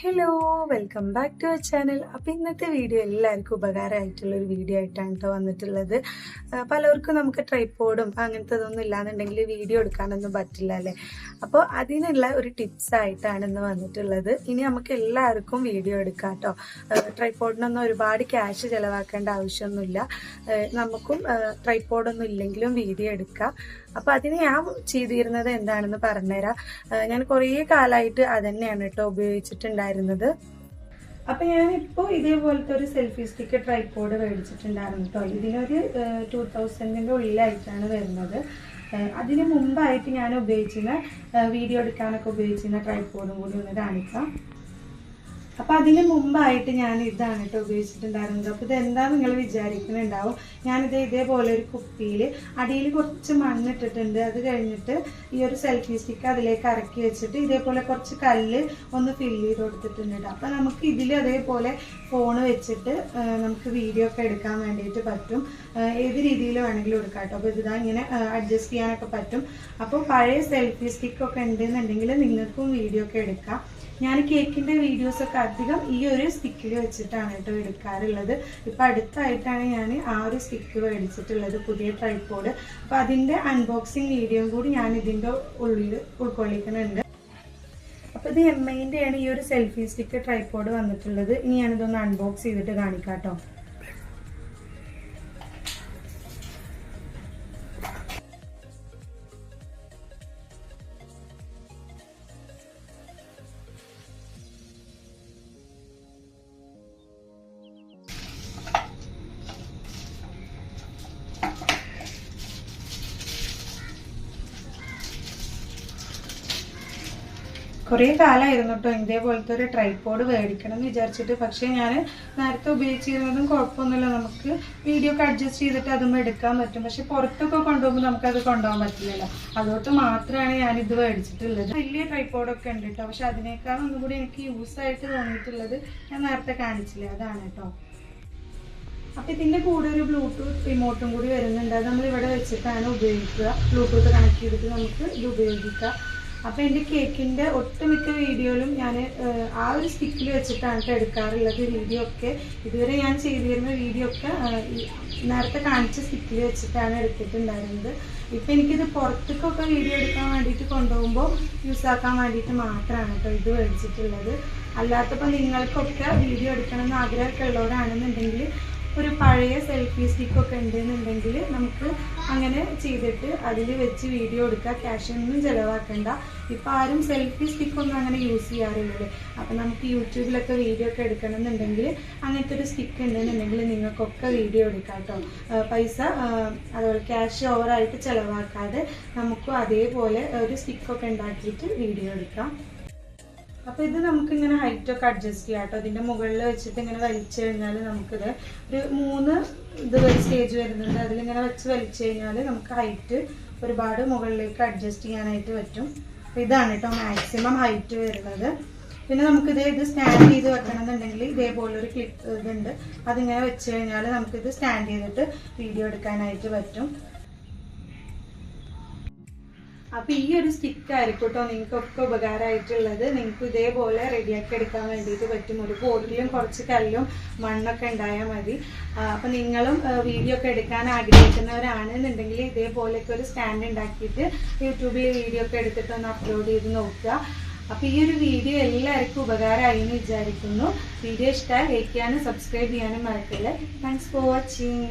Hello welcome back to our channel അപ്പോൾ ഇന്നത്തെ video എല്ലാവർക്കും ഉപകാരമായിട്ടുള്ള ഒരു വീഡിയോ ആയിട്ടാണ് കേട്ടോ വന്നിട്ടുള്ളത്. പലർക്കും നമുക്ക് ട്രൈപ്പോഡും അങ്ങനത്തതൊന്നും ഇല്ലാന്നുണ്ടെങ്കിൽ വീഡിയോ എടുക്കാനൊന്നും പറ്റില്ല അല്ലേ? അപ്പോൾ അതിനുള്ള ഒരു ടിപ്സ് ആയിട്ടാണ് ഇന്ന് വന്നിട്ടുള്ളത്. ഇനി നമുക്ക് എല്ലാവർക്കും വീഡിയോ എടുക്കാം കേട്ടോ ട്രൈപ്പോഡിനൊന്നും ഒരുപാട് ക്യാഷ് ചിലവാക്കേണ്ട ആവശ്യമൊന്നുമില്ല. നമുക്കും ട്രൈപ്പോഡൊന്നും ഇല്ലെങ്കിലും വീഡിയോ എടുക്കാം. അപ്പോൾ അതിന് ഞാൻ ചെയ്തിരുന്നത് എന്താണെന്ന് പറഞ്ഞുതരാം. ഞാൻ കുറേ കാലമായിട്ട് അതന്നെയാണ് കേട്ടോ ഉപയോഗിച്ചിട്ടുണ്ടായിരുന്നത്. അപ്പൊ ഞാനിപ്പോ ഇതേപോലത്തെ ഒരു സെൽഫി സ്റ്റിക്ക് ട്രൈപോഡ് മേടിച്ചിട്ടുണ്ടായിരുന്നു കേട്ടോ ഇതിനൊരു ടൂ തൗസൻഡിന്റെ ഉള്ളിലായിട്ടാണ് വരുന്നത്. അതിനു മുമ്പായിട്ട് ഞാൻ ഉപയോഗിച്ചിരുന്ന വീഡിയോ എടുക്കാനൊക്കെ ഉപയോഗിച്ചിരുന്ന ട്രൈപോഡും കൂടി ഒന്ന് കാണിക്കാം. അപ്പൊ അതിന് മുമ്പായിട്ട് ഞാൻ ഇതാണ് കേട്ടോ ഉപയോഗിച്ചിട്ടുണ്ടായിരുന്നത്. അപ്പൊ ഇത് എന്താ നിങ്ങൾ വിചാരിക്കുന്നുണ്ടാവും? ഞാനിത് ഇതേപോലെ ഒരു കുപ്പിയിൽ അടിയിൽ കുറച്ച് മണ്ണിട്ടിട്ടുണ്ട്. അത് കഴിഞ്ഞിട്ട് ഈ ഒരു സെൽഫി സ്റ്റിക്ക് അതിലേക്ക് ഇറക്കി വെച്ചിട്ട് ഇതേപോലെ കുറച്ച് കല്ല് ഒന്ന് ഫില്ല് ചെയ്ത് കൊടുത്തിട്ടുണ്ട് ട്ടോ. അപ്പൊ നമുക്ക് ഇതിൽ അതേപോലെ ഫോൺ വെച്ചിട്ട് നമുക്ക് വീഡിയോ ഒക്കെ എടുക്കാൻ വേണ്ടിയിട്ട് പറ്റും. ഏത് രീതിയിൽ വേണമെങ്കിലും എടുക്കാം കേട്ടോ അപ്പോൾ ഇതാ ഇങ്ങനെ അഡ്ജസ്റ്റ് ചെയ്യാനൊക്കെ പറ്റും. അപ്പോൾ പഴയ സെൽഫി സ്റ്റിക്ക് ഒക്കെ ഉണ്ടെന്നുണ്ടെങ്കിൽ നിങ്ങൾക്കും വീഡിയോ ഒക്കെ എടുക്കാം. ഞാൻ കേക്കിന്റെ വീഡിയോസ് ഒക്കെ അധികം ഈ ഒരു സ്റ്റിക്കിൽ വെച്ചിട്ടാണ് കേട്ടോ എടുക്കാറുള്ളത്. ഇപ്പൊ അടുത്തായിട്ടാണ് ഞാൻ ആ ഒരു സ്റ്റിക്ക് മേടിച്ചിട്ടുള്ളത് പുതിയ ട്രൈപ്പോഡ് അപ്പൊ അതിന്റെ അൺബോക്സിങ് വീഡിയോയും കൂടി ഞാൻ ഇതിന്റെ ഉള്ളിൽ ഉൾക്കൊള്ളിക്കുന്നുണ്ട്. അപ്പൊ ഇത് എം ഐന്റെയാണ് ഈ ഒരു സെൽഫി സ്റ്റിക്ക് ട്രൈപ്പോഡ് വന്നിട്ടുള്ളത്. ഇനി ഞാനിതൊന്ന് അൺബോക്സ് ചെയ്തിട്ട് കാണിക്കാം കേട്ടോ കുറേ കാലമായിരുന്നു കേട്ടോ ഇതേപോലത്തെ ഒരു ട്രൈപ്പോഡ് മേടിക്കണം എന്ന് വിചാരിച്ചിട്ട്. പക്ഷേ ഞാൻ നേരത്തെ ഉപയോഗിച്ചിരുന്നതും കുഴപ്പമൊന്നുമില്ല. നമുക്ക് വീഡിയോ ഒക്കെ അഡ്ജസ്റ്റ് ചെയ്തിട്ട് അതും എടുക്കാൻ പറ്റും. പക്ഷെ പുറത്തൊക്കെ കൊണ്ടുപോകുമ്പോൾ നമുക്കത് കൊണ്ടുപോകാൻ പറ്റില്ലല്ലോ. അതുകൊണ്ട് മാത്രമാണ് ഞാൻ ഇത് മേടിച്ചിട്ടുള്ളത്. വലിയ ട്രൈപ്പോഡൊക്കെ ഉണ്ട് കേട്ടോ പക്ഷെ അതിനേക്കാൾ ഒന്നും കൂടി എനിക്ക് യൂസ് ആയിട്ട് തോന്നിയിട്ടുള്ളത് ഞാൻ നേരത്തെ കാണിച്ചില്ല? അതാണ് കേട്ടോ അപ്പൊ ഇതിന്റെ കൂടെ ഒരു ബ്ലൂടൂത്ത് റിമോട്ടും കൂടി വരുന്നുണ്ട്. അത് നമ്മൾ ഇവിടെ വെച്ചിട്ടാണ് ഉപയോഗിക്കുക. ബ്ലൂടൂത്ത് കണക്ട് ചെയ്തിട്ട് നമുക്ക് ഇത് ഉപയോഗിക്കാം. അപ്പൊ എന്റെ കേക്കിന്റെ ഒട്ടുമിക്ക വീഡിയോയിലും ഞാൻ ആ ഒരു സ്റ്റിക്കിൽ വെച്ചിട്ടാണ് ട്ടോ എടുക്കാറുള്ളത് വീഡിയോ ഒക്കെ. ഇതുവരെ ഞാൻ ചെയ്തിരുന്ന വീഡിയോ ഒക്കെ നേരത്തെ കാണിച്ച സ്റ്റിക്കിൽ വെച്ചിട്ടാണ് എടുത്തിട്ടുണ്ടായിരുന്നത്. ഇപ്പൊ എനിക്കിത് പുറത്തേക്കൊക്കെ വീഡിയോ എടുക്കാൻ വേണ്ടിയിട്ട് കൊണ്ടുപോകുമ്പോൾ യൂസ് ആക്കാൻ വേണ്ടിയിട്ട് മാത്രമാണ് കേട്ടോ ഇത് മേടിച്ചിട്ടുള്ളത്. അല്ലാത്തപ്പോൾ നിങ്ങൾക്കൊക്കെ വീഡിയോ എടുക്കണം എന്ന് ആഗ്രഹമൊക്കെ ഉള്ളവരാണെന്നുണ്ടെങ്കിൽ ഒരു പഴയ സെൽഫി സ്റ്റിക്കൊക്കെ ഉണ്ടെന്നുണ്ടെങ്കിൽ നമുക്ക് അങ്ങനെ ചെയ്തിട്ട് അതിൽ വെച്ച് വീഡിയോ എടുക്കുക. ക്യാഷ് ഒന്നും ചിലവാക്കണ്ട. ഇപ്പം ആരും സെൽഫി സ്റ്റിക്കൊന്നും അങ്ങനെ യൂസ് ചെയ്യാറില്ല അപ്പം നമുക്ക് യൂട്യൂബിലൊക്കെ വീഡിയോ ഒക്കെ എടുക്കണം എന്നുണ്ടെങ്കിൽ അങ്ങനത്തെ ഒരു സ്റ്റിക്ക് ഉണ്ടെന്നുണ്ടെങ്കിൽ നിങ്ങൾക്കൊക്കെ വീഡിയോ എടുക്കാം കേട്ടോ പൈസ അതുപോലെ ക്യാഷ് ഓവറായിട്ട് ചിലവാക്കാതെ നമുക്കും അതേപോലെ ഒരു സ്റ്റിക്കൊക്കെ ഉണ്ടാക്കിയിട്ട് വീഡിയോ എടുക്കാം. അപ്പൊ ഇത് നമുക്ക് ഇങ്ങനെ ഹൈറ്റ് ഒക്കെ അഡ്ജസ്റ്റ് ചെയ്യാം കേട്ടോ. ഇതിന്റെ മുകളിൽ വെച്ചിട്ട് ഇങ്ങനെ വലിച്ചു കഴിഞ്ഞാൽ നമുക്കിത് ഒരു മൂന്ന് ഇത് സ്റ്റേജ് വരുന്നുണ്ട്. അതിലിങ്ങനെ വെച്ച് വലിച്ചു കഴിഞ്ഞാൽ നമുക്ക് ഹൈറ്റ് ഒരുപാട് മുകളിലേക്ക് അഡ്ജസ്റ്റ് ചെയ്യാനായിട്ട് പറ്റും. അപ്പൊ ഇതാണ് കേട്ടോ മാക്സിമം ഹൈറ്റ് വരുന്നത്. പിന്നെ നമുക്കിത് ഇത് സ്റ്റാൻഡ് ചെയ്ത് വെക്കണം എന്നുണ്ടെങ്കിൽ ഇതേപോലെ ഒരു ക്ലിപ്പ് ഇതുണ്ട്. അതിങ്ങനെ വെച്ച് കഴിഞ്ഞാൽ നമുക്കിത് സ്റ്റാൻഡ് ചെയ്തിട്ട് വീഡിയോ എടുക്കാനായിട്ട് പറ്റും. അപ്പൊ ഈ ഒരു സ്റ്റിക്ക് ആയിരിക്കും കേട്ടോ നിങ്ങൾക്കൊക്കെ ഉപകാരമായിട്ടുള്ളത്. നിങ്ങൾക്ക് ഇതേപോലെ റെഡിയാക്കി എടുക്കാൻ വേണ്ടിയിട്ട് പറ്റും. ഒരു പോട്ടിലും കുറച്ച് കല്ലും മണ്ണൊക്കെ ഉണ്ടായാൽ മതി. ആ, അപ്പൊ നിങ്ങളും വീഡിയോ ഒക്കെ എടുക്കാൻ ആഗ്രഹിക്കുന്നവരാണെന്നുണ്ടെങ്കിൽ ഇതേപോലെയൊക്കെ ഒരു സ്റ്റാൻഡ് ഉണ്ടാക്കിയിട്ട് യൂട്യൂബിൽ വീഡിയോ ഒക്കെ എടുത്തിട്ട് ഒന്ന് അപ്ലോഡ് ചെയ്ത് നോക്കുക. അപ്പൊ ഈ ഒരു വീഡിയോ എല്ലാവർക്കും ഉപകാരമായി എന്ന് വിചാരിക്കുന്നു. വീഡിയോ ഇഷ്ടമായി ലൈക്ക് ചെയ്യാനും സബ്സ്ക്രൈബ് ചെയ്യാനും മറക്കല്ലേ താങ്ക്സ് ഫോർ വാച്ചിങ്